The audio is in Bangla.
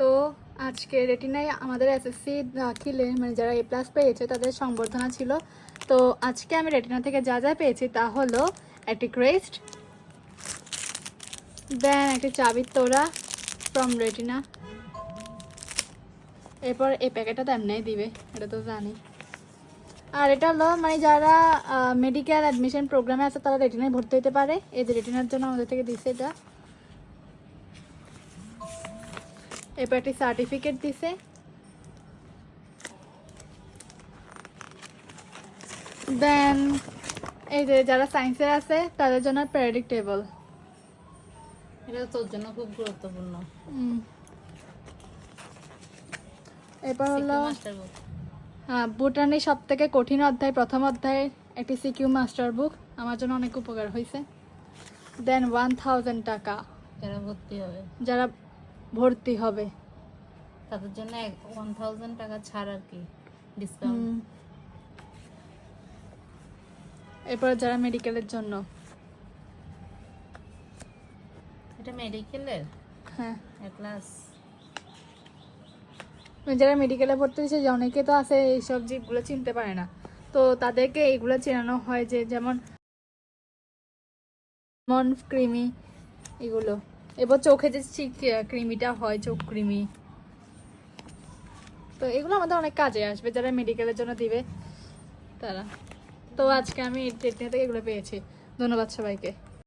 তো আজকে রেটিনায় আমাদের এসএসসি দাখিলে মানে যারা এ প্লাস পেয়েছে, তাদের সংবর্ধনা ছিল। তো আজকে আমি রেটিনা থেকে যা যা পেয়েছি তা হলো একটি ক্রেস্ট দেন একটি চাবির তোড়া ফ্রম রেটিনা এরপর এই প্যাকেটটা তো এমনিই দিবে, এটা তো জানি। আর এটা হলো মানে যারা মেডিকেল অ্যাডমিশন প্রোগ্রামে আছে, তারা রেটিনায় ভর্তি হতে পারে। এই যে রেটিনার জন্য আমাদের থেকে দিছে এটা। এরপর একটি সার্টিফিকেট দিছে। দেন এই যে যারা সায়েন্সে আছে তাদের জন্য প্যারাডিক টেবল এটা তোর জন্য খুব গুরুত্বপূর্ণ। এরপর হলো মাস্টার বুক হ্যাঁ ভুটানের সব থেকে কঠিন অধ্যায় প্রথম অধ্যায়ের একটি সিকিউ মাস্টার বুক আমার জন্য অনেক উপকার হয়েছে। দেন ওয়ান থাউজেন্ড টাকা। যারা ভর্তি হবে। যারা ভর্তি হবে। তাদের জন্য ওয়ান থাউজেন্ড টাকা ছাড় আর কি ডিসকাউন্ট এরপর যারা মেডিকেলের জন্য। এটা মেডিকেলের হ্যাঁ। ক্লাস যারা মেডিকেলে ভর্তি হয়েছে অনেকে তো আছে এইসব জীবগুলো চিনতে পারে না। তো তাদেরকে এইগুলো চেনানো হয় যে যেমন মন কৃমি এগুলো। এবার চোখে যে ক্রিমিটা হয়, চোখ ক্রিমি। তো এগুলো আমাদের অনেক কাজে আসবে, যারা মেডিকেলের জন্য দিবে, তারা। তো আজকে আমি থেকে এগুলো পেয়েছি। ধন্যবাদ সবাইকে।